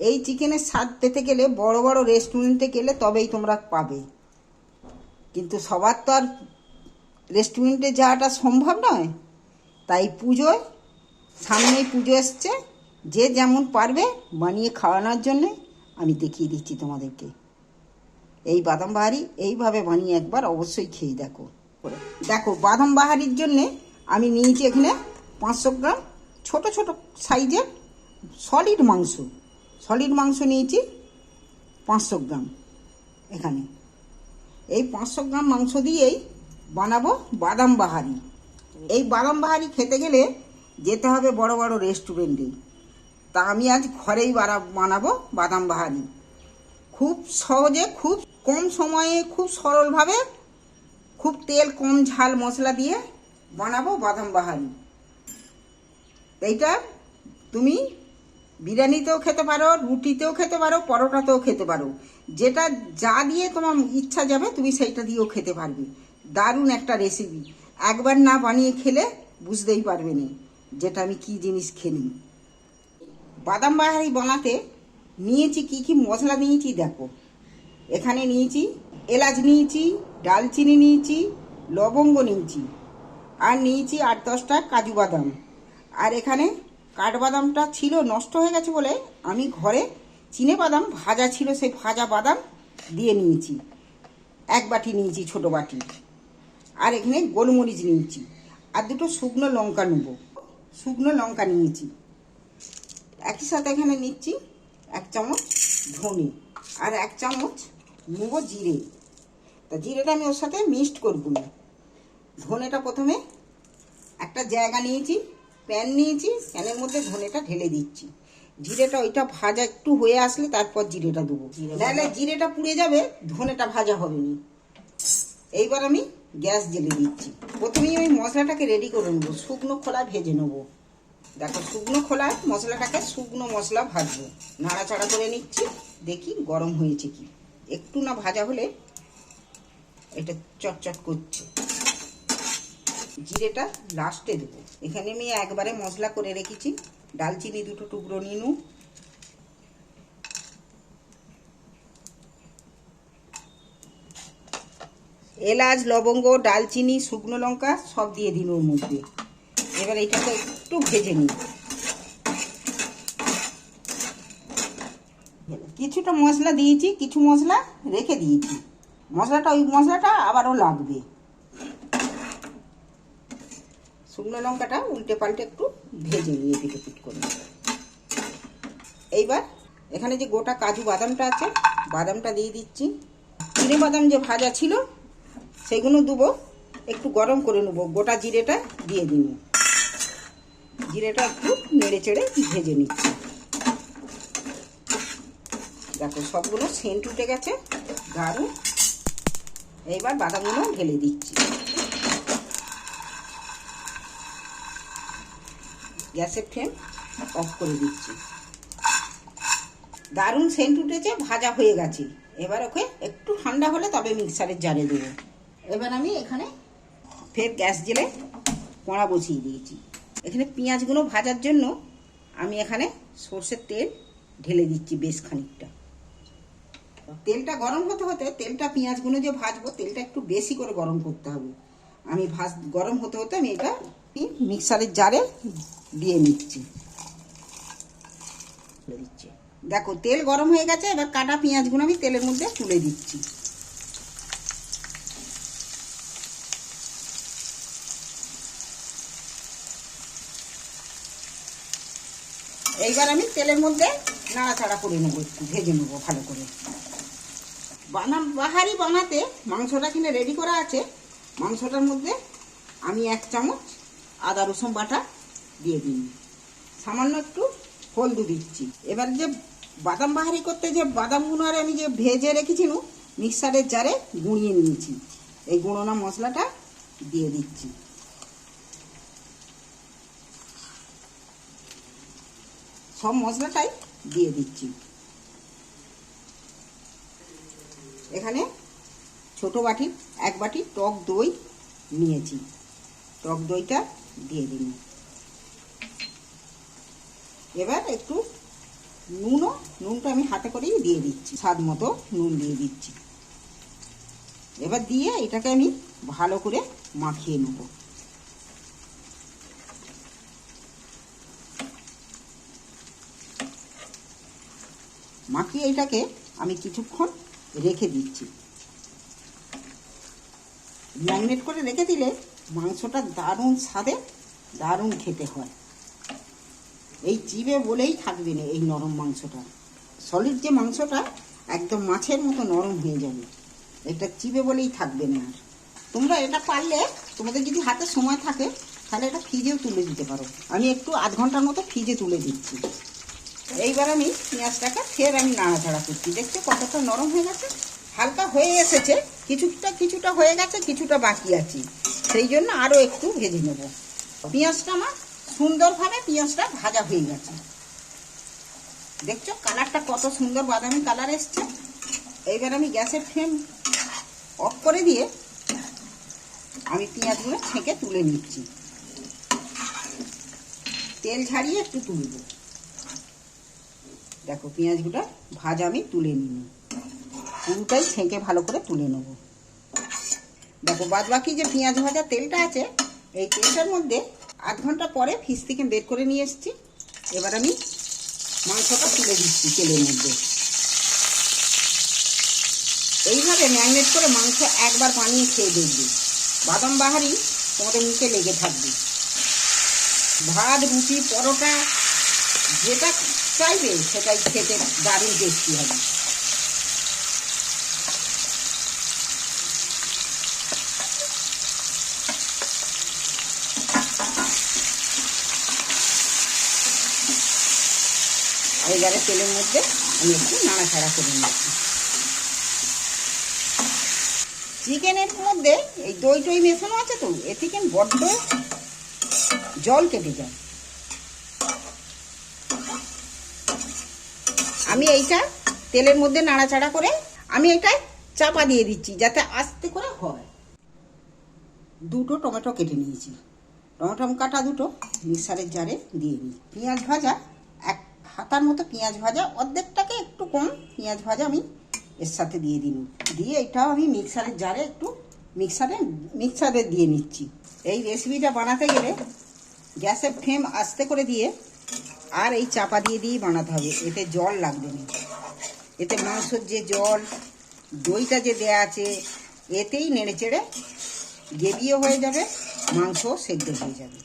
এই চিকেনের স্বাদ পেতে গেলে বড় বড় রেস্টুরেন্টে গেলে তবেই তোমরা পাবে। কিন্তু সবার তো আর রেস্টুরেন্টে যাওয়াটা সম্ভব নয়। তাই পুজোয়, সামনেই পুজো এসছে, যে যেমন পারবে বানিয়ে খাওয়ানোর জন্যে আমি দেখিয়ে দিচ্ছি তোমাদেরকে। এই বাদাম বাহারি এইভাবে বানিয়ে একবার অবশ্যই খেয়ে দেখো। দেখো, বাদাম বাহারির জন্যে আমি নিয়েছি এখানে পাঁচশো গ্রাম ছোট ছোট সাইজের সলিড মাংস। সলিড মাংস নিয়েছি পাঁচশো গ্রাম এখানে। এই পাঁচশো গ্রাম মাংস দিয়েই বানাবো বাদাম বাহারি। এই বাদাম বাহারি খেতে গেলে যেতে হবে বড় বড় রেস্টুরেন্টে। তা আমি আজ ঘরেই বারা- বানাবো বাদাম বাহারি। খুব সহজে, খুব কম সময়ে, খুব সরলভাবে, খুব তেল, কম ঝাল মশলা দিয়ে বানাবো বাদাম বাহারি। এইটা তুমি বিরিয়ানিতেও খেতে পারো, রুটিতেও খেতে পারো, পরোটাতেও খেতে পারো। যেটা যা দিয়ে তোমার ইচ্ছা যাবে, তুমি সেইটা দিয়েও খেতে পারবে। দারুণ একটা রেসিপি একবার না বানিয়ে খেলে বুঝতেই পারবে না যেটা আমি কি জিনিস খেলি। বাদাম বাহারি বানাতে নিয়েছি কি কি মশলা নিয়েছি দেখো। এখানে নিয়েছি এলাচ নিয়েছি, ডালচিনি নিয়েছি, লবঙ্গ নিয়েছি। আর নিয়েছি আট দশটা কাজু বাদাম। আর এখানে কাঠবাদামটা ছিল নষ্ট হয়ে গেছে বলে আমি ঘরে চিনে বাদাম ভাজা ছিল, সেই ভাজা বাদাম দিয়ে নিয়েছি। এক বাটি নিয়েছি, ছোট বাটি। আর এখানে গোলমরিচ নিয়েছি। আর দুটো শুকনো লঙ্কা নেব। শুকনো লঙ্কা নিয়েছি। একই সাথে এখানে নিচ্ছি এক চামচ ধনে আর এক চামচ নেব জিরে। তা জিরেটা আমি ওর সাথে মিক্সড করব না। ধনেটা প্রথমে একটা জায়গা নিয়েছি। প্যান নিয়েছি প্যানের মধ্যে ধনেটা ঢেলে দিচ্ছি। জিরেটা ওইটা ভাজা একটু হয়ে আসলে তারপর জিরেটা দেবো। নাহলে জিরেটা পুড়ে যাবে ধনেটা ভাজা হবে না এইবার আমি গ্যাস জেলে দিচ্ছি। প্রথমেই আমি মশলাটাকে রেডি করে নেব শুকনো খোলা ভেজে নেব। দেখো শুকনো খোলায় মশলাটাকে শুকনো মশলা ভাজবো। নাড়াচাড়া করে নিচ্ছি দেখি গরম হয়েছে কি। একটু না ভাজা হলে এটা চটচট করছে। জিরেটা লাস্টে দেবো। এখানে আমি একবারে মশলা করে রেখেছি। ডালচিনি দুটো টুকরো নিনু। এলাচ, লবঙ্গ, ডালচিনি, শুকনো লঙ্কা সব দিয়ে দিন ওর মধ্যে। এবার এটাকে একটু ভেজে নিই কিছুটা মশলা দিয়েছি, কিছু মশলা রেখে দিয়েছি। মশলাটা ওই মশলাটা আবারও লাগবে। শুকনো লঙ্কাটা উল্টে পাল্টে একটু ভেজে নিয়ে পিটে পিট করে এইবার এখানে যে গোটা কাজু বাদামটা আছে, বাদামটা দিয়ে দিচ্ছি। চিনে বাদাম যে ভাজা ছিল, সেগুলো দেবো। একটু গরম করে নেব, গোটা জিরেটা দিয়ে দিন। জিরেটা একটু নেড়ে চেড়ে ভেজে নিচ্ছি। দেখো সবগুলো সেন্ট উঠে গেছে দারুণ এইবার বাদামগুলো ঢেলে দিচ্ছি। গ্যাসের ফ্লেম অফ করে দিচ্ছি। দারুণ সেন্ট উঠেছে, ভাজা হয়ে গেছে। এবার ওকে একটু ঠান্ডা হলে তবে মিক্সারের জারে দেবো। এবার আমি এখানে ফের গ্যাস জেলে কড়া বসিয়ে দিয়েছি। এখানে পেঁয়াজগুলো ভাজার জন্য আমি এখানে সর্ষের তেল ঢেলে দিচ্ছি বেশ খানিকটা। তেলটা গরম হতে হতে তেলটা পেঁয়াজগুলো যে ভাজবো, তেলটা একটু বেশি করে গরম করতে হবে। আমি ভাজ, গরম হতে হতে আমি এটা মিক্সারের জারে দিয়ে নিচ্ছি। দিচ্ছি দেখো, তেল গরম হয়ে গেছে, এবার কাটা পেঁয়াজগুলো আমি তেলের মধ্যে তুলে দিচ্ছি। এইবার আমি তেলের মধ্যে নাড়াচাড়া করে নেব একটু, ভেজে নেব ভালো করে। বানা বাহারি বানাতে মাংসটা কিনে রেডি করা আছে। মাংসটার মধ্যে আমি এক চামচ আদা, রসুন বাটা দিয়ে দিন। সামান্য একটু হলদু দিচ্ছি। এবার যে বাদাম বাহারি করতে যে বাদামগুলো আর আমি যে ভেজে রেখেছিল মিক্সারের জারে গুঁড়িয়ে নিয়েছি। এই গুঁড়োনা মশলাটা দিয়ে দিচ্ছি। সব মশলাটাই দিয়ে দিচ্ছি। এখানে ছোট বাটি, এক বাটি টক দই নিয়েছি। টক দইটা দিয়ে দিন। এবার একটু নুনও, নুনটা আমি হাতে করেই দিয়ে দিচ্ছি। স্বাদ মতো নুন দিয়ে দিচ্ছি। এবার দিয়ে এটাকে আমি ভালো করে মাখিয়ে নেব। মাখিয়ে এটাকে আমি কিছুক্ষণ রেখে দিচ্ছি। ম্যারিনেট করে রেখে দিলে মাংসটা দারুণ স্বাদে দারুণ খেতে হয়। এই চিবে বলেই থাকবে না এই নরম মাংসটা। সলিড যে মাংসটা একদম মাছের মতো নরম হয়ে যাবে। এটা চিবে বলেই থাকবে না আর। তোমরা এটা পারলে, তোমাদের যদি হাতে সময় থাকে, তাহলে এটা ফ্রিজেও তুলে দিতে পারো। আমি একটু আধ ঘণ্টার মতো ফ্রিজে তুলে দিচ্ছি। এইবার আমি পেঁয়াজটাকে ফের আমি নাড়াচাড়া করছি। দেখছ কতটা নরম হয়ে গেছে? হালকা হয়ে এসেছে। কিছুটা কিছুটা হয়ে গেছে, কিছুটা বাকি আছে। সেই জন্য আরও একটু ভেজে নেব। পেঁয়াজটা আমার সুন্দরভাবে পেঁয়াজটা ভাজা হয়ে গেছে। দেখছ কালারটা কত সুন্দর বাদামি কালার এসছে। এইবার আমি গ্যাসের ফ্লেম অফ করে দিয়ে আমি পেঁয়াজগুলো ছেঁকে তুলে নিচ্ছি। তেল ছাড়িয়ে একটু তুলব। দেখো পেঁয়াজগুলো ভাজা আমি তুলে নিই পুরোটাই ছেঁকে ভালো করে তুলে নেব। দেখো বাদ বাকি যে পেঁয়াজ ভাজা তেলটা আছে, এই তেলটার মধ্যে আধ ঘণ্টা পরে ফিস বের করে নিয়ে এসেছি। এবার আমি মাংসটা তুলে দিচ্ছি তেলের মধ্যে। এইভাবে ম্যারিনেট করে মাংস একবার বানিয়ে খেয়ে দেখবে। বাদাম বাহারি তোমাদের মুখে লেগে থাকবে। ভাত, রুটি, পরোটা, যেটা চাইবে সেটাই খেতে দারুণ টেস্টি হবে। এইবারে তেলের মধ্যে আমি একটু নাড়াচাড়া করে নিচ্ছি। চিকেনের মধ্যে এই দই টই মেশানো আছে তো, এ চিকেন বড্ড জল কেটে যায়। আমি এইটা তেলের মধ্যে নাড়াচাড়া করে আমি এটা চাপা দিয়ে দিচ্ছি যাতে আস্তে করে হয়। দুটো টমেটো কেটে নিয়েছি। টমেটো কাটা দুটো মিক্সারের জারে দিয়ে দিই। পেঁয়াজ ভাজা হাতার মতো পেঁয়াজ ভাজা, অর্ধেকটাকে একটু কম পেঁয়াজ ভাজা আমি এর সাথে দিয়ে দিন দিয়ে এটাও আমি মিক্সারের জারে একটু মিক্সারে মিক্সারে দিয়ে নিচ্ছি। এই রেসিপিটা বানাতে গেলে গ্যাসের ফ্লেম আস্তে করে দিয়ে আর এই চাপা দিয়ে দিয়েই বানাতে হবে। এতে জল লাগবে না। এতে মাংসর যে জল, দইটা যে দেয়া আছে, এতেই নেড়ে চেড়ে গেবিও হয়ে যাবে মাংস সেদ্ধ হয়ে যাবে।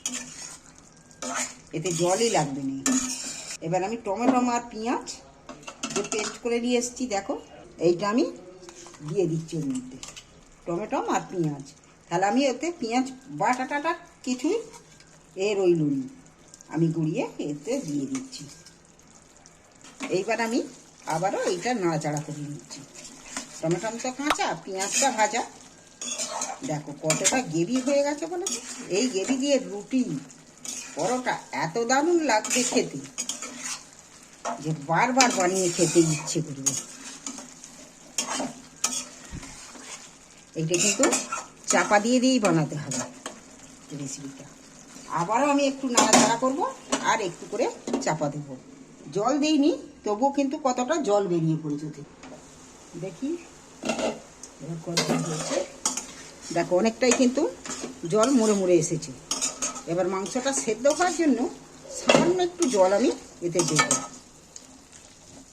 এতে জলই লাগবে না। এবার আমি টমেটো আর পেঁয়াজ যে পেস্ট করে নিয়ে এসেছি, দেখো, এইটা আমি দিয়ে দিচ্ছি ওর মধ্যে। টমেটো আর পেঁয়াজ। তাহলে আমি ওতে পেঁয়াজ বাটা টাটা কিছুই এ রইলুন আমি গুঁড়িয়ে এতে দিয়ে দিচ্ছি। এইবার আমি আবারও এইটা নাড়াচাড়া করে নিচ্ছি। টমেটো তো কাঁচা, পেঁয়াজটা ভাজা। দেখো, কতটা গেবি হয়ে গেছে বলে এই গেবি দিয়ে রুটি, পরোটা, এত দারুণ লাগবে খেতে। যে বারবার বানিয়ে খেতে ইচ্ছে করবে। এইটা কিন্তু চাপা দিয়ে দিয়েই বানাতে হবে রেসিপিটা। আবারও আমি একটু নাড়াচাড়া করব আর একটু করে চাপা দেব। জল দিইনি, তবুও কিন্তু কতটা জল বেরিয়ে পড়েছে। দেখি। দেখো, অনেকটাই কিন্তু জল মুড়ে মুড়ে এসেছে। এবার মাংসটা সেদ্ধ হওয়ার জন্য সামান্য একটু জল আমি এতে দেব।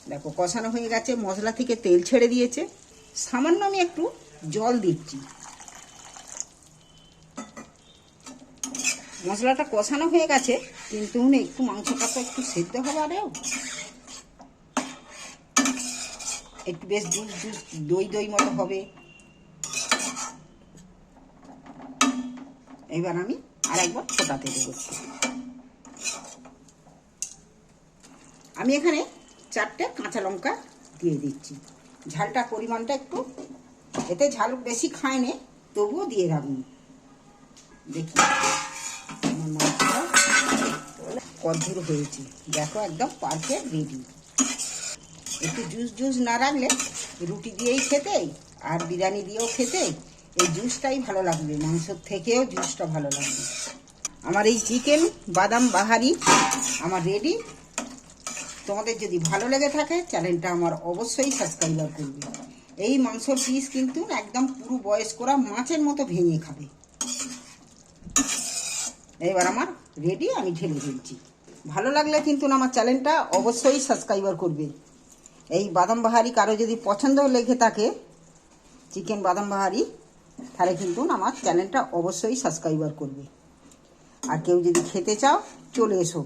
দেখো, কষানো হয়ে গেছে, মশলা থেকে তেল ছেড়ে দিয়েছে। সামান্য আমি একটু জল দিচ্ছি। মশলাটা কষানো হয়ে গেছে, কিন্তু একটু মাংসটা তো একটু সেদ্ধ হবে আরেও একটু বেশ দুধ দুধ, দই দই মতো হবে। এবার আমি আর একবার ফোটাতে দেবো। আমি এখানে চারটে কাঁচা লঙ্কা দিয়ে দিচ্ছি। ঝালটা পরিমাণটা একটু, এতে ঝাল বেশি খায় নে তবুও দিয়ে রাখুন দেখি। কদ্দুর হয়েছে। দেখো একদম পারফেক্ট রেডি একটু জুস জুস না রাখলে রুটি দিয়েই খেতে, আর বিরিয়ানি দিয়েও খেতে, এই জুসটাই ভালো লাগবে। মাংসর থেকেও জুসটা ভালো লাগবে। আমার এই চিকেন বাদাম বাহারি, আমার রেডি তোমাদের যদি ভালো লেগে থাকে চ্যানেলটা আমার অবশ্যই সাবস্ক্রাইবার করবে। এই মাংসর পিস কিন্তু একদম পুরো বয়স্করা মাছের মতো ভেঙে খাবে। এবার আমার রেডি আমি ঢেলে ফেলছি। ভালো লাগলে কিন্তু আমার চ্যানেলটা অবশ্যই সাবস্ক্রাইবার করবে। এই বাদাম বাহারি কারও যদি পছন্দ লেগে থাকে চিকেন বাদাম বাহারি, তাহলে কিন্তু আমার চ্যানেলটা অবশ্যই সাবস্ক্রাইবার করবে। আর কেউ যদি খেতে চাও, চলে এসো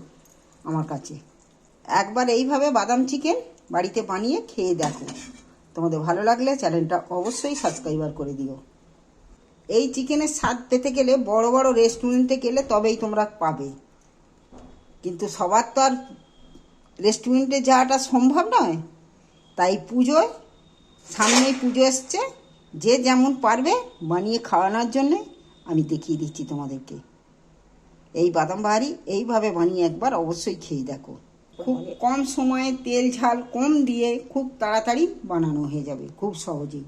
আমার কাছে। একবার এইভাবে বাদাম চিকেন বাড়িতে বানিয়ে খেয়ে দেখো। তোমাদের ভালো লাগলে চ্যানেলটা অবশ্যই সাবস্ক্রাইবার করে দিও। এই চিকেনের স্বাদ পেতে গেলে বড় বড় রেস্টুরেন্টে গেলে তবেই তোমরা পাবে। কিন্তু সবার তো আর রেস্টুরেন্টে যাওয়াটা সম্ভব নয়। তাই পুজোয়, সামনেই পুজো এসছে, যে যেমন পারবে বানিয়ে খাওয়ানোর জন্যে আমি দেখিয়ে দিচ্ছি তোমাদেরকে। এই বাদাম বাহারি এইভাবে বানিয়ে একবার অবশ্যই খেয়ে দেখো। খুব কম সময়ে তেল ঝাল কম দিয়ে খুব তাড়াতাড়ি বানানো হয়ে যাবে খুব সহজেই।